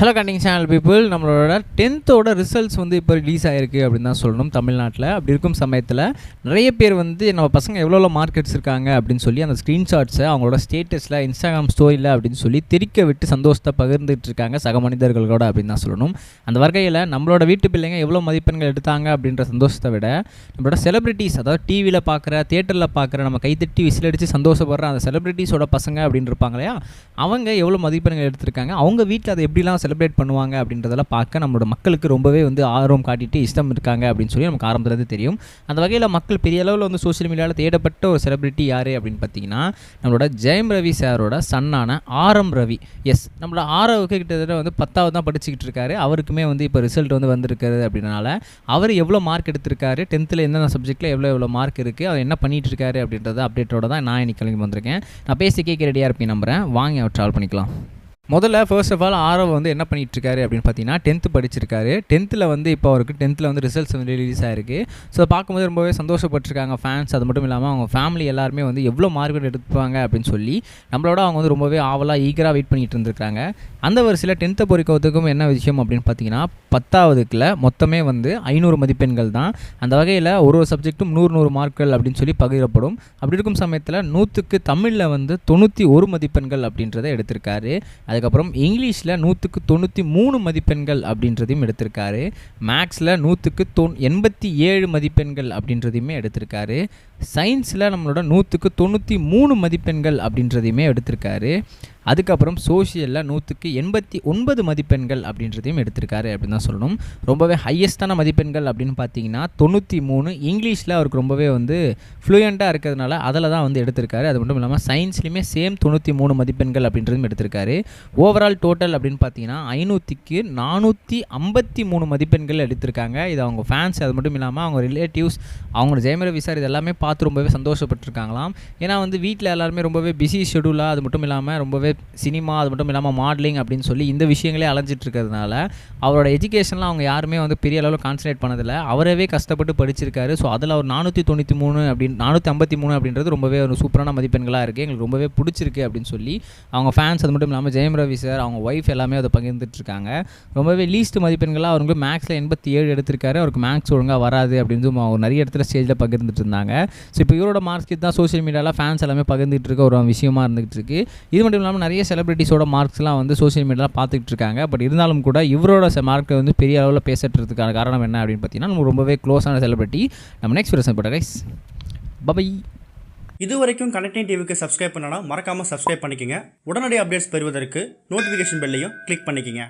Hello கண்டிங் channel people நம்மளோட டென்த்தோட results வந்து இப்போ ரிலீஸ் ஆகிருக்கு அப்படின்னு தான் சொல்லணும் தமிழ்நாட்டில். அப்படி இருக்கும் சமயத்தில் நிறைய பேர் வந்து நம்ம பசங்க எவ்வளோ மார்க் எடுத்திருக்காங்க அப்படின்னு சொல்லி அந்த ஸ்க்ரீன்ஷாட்ஸை அவங்களோட ஸ்டேட்டஸில் இன்ஸ்டாகிராம் ஸ்டோரியில் அப்படின்னு சொல்லி தெரிக்க விட்டு சந்தோஷத்தை பகிர்ந்துட்டு இருக்காங்க சக மனிதர்களோட அப்படின்னு தான் சொல்லணும். அந்த வகையில் நம்மளோட வீட்டு பிள்ளைங்க எவ்வளோ மதிப்பெண்கள் எடுத்தாங்க அப்படின்ற சந்தோஷத்தை விட நம்மளோட செலிபிரிட்டிஸ் அதாவது டிவியில் பார்க்குற தேட்டரில் பார்க்குற நம்ம கைத்தட்டி விசில் அடித்து சந்தோஷப்படுற அந்த செலிபிரிட்டிஸோட பசங்க அப்படின்னு இருப்பாங்க இல்லையா? அவங்க எவ்வளோ மதிப்பெண்கள் எடுத்திருக்காங்க? அவங்க வீட்டில் அதை எப்படிலாம் செலிப்ரேட் பண்ணுவாங்க அப்படின்றதெல்லாம் பார்க்க நம்மளோட மக்களுக்கு ரொம்பவே வந்து ஆர்வம் காட்டிட்டு இஷ்டம் இருக்காங்க அப்படின்னு சொல்லி நமக்கு ஆரம்பத்துலேருந்து தெரியும். அந்த வகையில் மக்கள் பெரிய அளவில் வந்து சோஷியல் மீடியாவில் தேடப்பட்ட ஒரு செலிபிரிட்டி யார் அப்படின்னு பார்த்தீங்கன்னா நம்மளோட ஜெயம் ரவி சாரோட சன்னான ஆரம் ரவி. எஸ் நம்மளோட ஆரவுக்கு கிட்டத்தட்ட வந்து பத்தாவது தான் படிச்சுக்கிட்டு இருக்காரு. அவருக்குமே வந்து இப்போ ரிசல்ட் வந்து வந்திருக்காரு அப்படின்றனால அவர் எவ்வளோ மார்க் எடுத்திருக்காரு? டென்த்தில் எந்தெந்த சப்ஜெக்ட்டில் எவ்வளோ எவ்வளோ மார்க் இருக்குது அவர் என்ன பண்ணிட்டு இருக்காரு அப்படின்றத அப்டேட்டோட தான் நான் இன்னைக்கு கிளம்பி வந்திருக்கேன். நான் பேசி கேட்க ரெடியாக இருப்பேன் நம்புறேன். வாங்கி அவர் ட்ராவல் பண்ணிக்கலாம். முதல்ல ஃபர்ஸ்ட் ஆஃப் ஆல் ஆரவ் வந்து என்ன பண்ணிட்டு இருக்காரு அப்படின்னு பார்த்தீங்கன்னா டென்த்து படிச்சிருக்காரு. டென்த்தில் வந்து இப்போ அவருக்கு டென்த்தில் வந்து ரிசல்ட்ஸ் வந்து ரிலீஸ் ஆயிருக்கு. ஸோ அதை பார்க்கும்போது ரொம்பவே சந்தோஷப்பட்டிருக்காங்க ஃபேன்ஸ் அது மட்டும் இல்லாமல் அவங்க ஃபேமிலி எல்லாருமே வந்து எவ்வளோ மார்க்கெட் எடுத்துப்பாங்க அப்படின்னு சொல்லி நம்மளோட அவங்க வந்து ரொம்பவே ஆவலாக ஈகராக வெயிட் பண்ணிட்டு இருந்திருக்காங்க அந்த வரிசையில் டென்த்தை பொறிக்கிறதுக்கும் என்ன விஷயம் அப்படின்னு பார்த்தீங்கன்னா பத்தாவதுக்குள்ள மொத்தமே வந்து ஐநூறு மதிப்பெண்கள் தான். அந்த வகையில் ஒரு ஒரு சப்ஜெக்ட்டும் நூறு நூறு மார்க்கள் அப்படின்னு சொல்லி பகிரப்படும். அப்படி இருக்கும் சமயத்தில் நூற்றுக்கு தமிழில் வந்து தொண்ணூற்றி ஒரு மதிப்பெண்கள் அப்படின்றத எடுத்திருக்காரு. அதுக்கப்புறம் இங்கிலீஷில் நூற்றுக்கு தொண்ணூற்றி மூணு மதிப்பெண்கள் அப்படின்றதையும் எடுத்திருக்காரு. மேக்ஸில் நூற்றுக்கு தொண் எண்பத்தி ஏழு மதிப்பெண்கள் அப்படின்றதையுமே எடுத்திருக்காரு. சயின்ஸில் நம்மளோட நூற்றுக்கு தொண்ணூற்றி மூணு மதிப்பெண்கள் அப்படின்றதையுமே எடுத்திருக்காரு. அதுக்கப்புறம் சோஷியலில் நூற்றுக்கு எண்பத்தி ஒன்பது மதிப்பெண்கள் அப்படின்றதையும் எடுத்திருக்காரு அப்படின்னு தான் சொல்லணும். ரொம்பவே ஹையஸ்டான மதிப்பெண்கள் அப்படின்னு பார்த்தீங்கன்னா தொண்ணூற்றி மூணு இங்கிலீஷில் அவருக்கு ரொம்பவே வந்து ஃப்ளூயண்ட்டாக இருக்கிறதுனால அதில் தான் வந்து எடுத்திருக்காரு. அது மட்டும் இல்லாமல் சயின்ஸ்லையுமே சேம் தொண்ணூற்றி மூணு மதிப்பெண்கள் அப்படின்றதும் எடுத்திருக்காரு. ஓவரால் டோட்டல் அப்படின்னு பார்த்தீங்கன்னா ஐநூற்றிக்கு நானூற்றி ஐம்பத்தி மூணு மதிப்பெண்கள் எடுத்திருக்காங்க. இது அவங்க ஃபேன்ஸ் அது மட்டும் இல்லாமல் அவங்க ரிலேட்டிவ்ஸ் அவங்க ஜெயமர விசார் இது எல்லாமே பார்த்து ரொம்பவே சந்தோஷப்பட்டிருக்காங்களாம். ஏன்னா வந்து வீட்டில் எல்லாருமே ரொம்பவே பிஸி ஷெடியூலாக அது மட்டும் இல்லாமல் ரொம்பவே சினிமா அது மட்டும் இல்லாமல் மாடலிங் அப்படின்னு சொல்லி இந்த விஷயங்களே அலைஞ்சிட்டு இருக்கிறதுனால அவரோட எஜுகேஷனில் அவங்க யாருமே வந்து பெரிய அளவில் கான்சன்ட்ரேட் பண்ணதில்லை. அவரவே கஷ்டப்பட்டு படிச்சிருக்காரு. ஸோ அதில் ஒரு நானூற்றி தொண்ணூற்றி மூணு அப்படின்னு நானூற்றி ஐம்பத்தி மூணு அப்படின்றது ரொம்பவே ஒரு சூப்பரான மதிப்பெண்களாக இருக்குது எங்களுக்கு ரொம்பவே பிடிச்சிருக்கு அப்படின்னு சொல்லி அவங்க ஃபேன்ஸ் அது மட்டும் இல்லாமல் ஜெயம் ரவி சார் அவங்க ஒய்ஃப் எல்லாமே அதை பகிர்ந்துட்டு இருக்காங்க ரொம்பவே லீஸ்ட் மதிப்பெண்களாக அவங்களுக்கு மேக்ஸில் எண்பத்தி ஏழு எடுத்திருக்காரு. அவருக்கு மேக்ஸ் ஒழுங்காக வராது அப்படின்னு அவங்க நிறைய இடத்துல ஸ்டேஜில் பகிர்ந்துட்டு இருந்தாங்க ஸோ இப்போ இவரோட மார்க்ஸ்க்கு தான் சோஷியல் மீடியாவில் ஃபேன்ஸ் எல்லாமே பகிர்ந்துட்டு இருக்க ஒரு விஷயமா இருந்துகிட்டு இருக்கு இது மட்டும் இல்லாமல் நிறைய செலிபிரிட்டிஸோட மார்க்ஸ்லாம் வந்து சோஷியல் மீடியாவில் பார்த்துட்டு இருக்காங்க. பட் இருந்தாலும் கூட இவரோட மார்க்கை வந்து பெரிய அளவில் பேசட்டுறதுக்கான காரணம் என்ன அப்படின்னு பார்த்தீங்கன்னா நம்ம ரொம்பவே க்ளோஸான செலிபிரிட்டி நம்ம நெக்ஸ்ட் பிரசன் போட்ட கைஸ் பபை இது வரைக்கும் கனெக்டிங் டிவிக்கு சப்ஸ்கிரைப் பண்ணனா மறக்காமல் சப்ஸ்கிரைப் பண்ணிக்கங்க. உடனடி அப்டேட்ஸ் பெறுவதற்கு நோட்டிஃபிகேஷன் பெல்லையும் கிளிக் பண்ணிக்கங்க.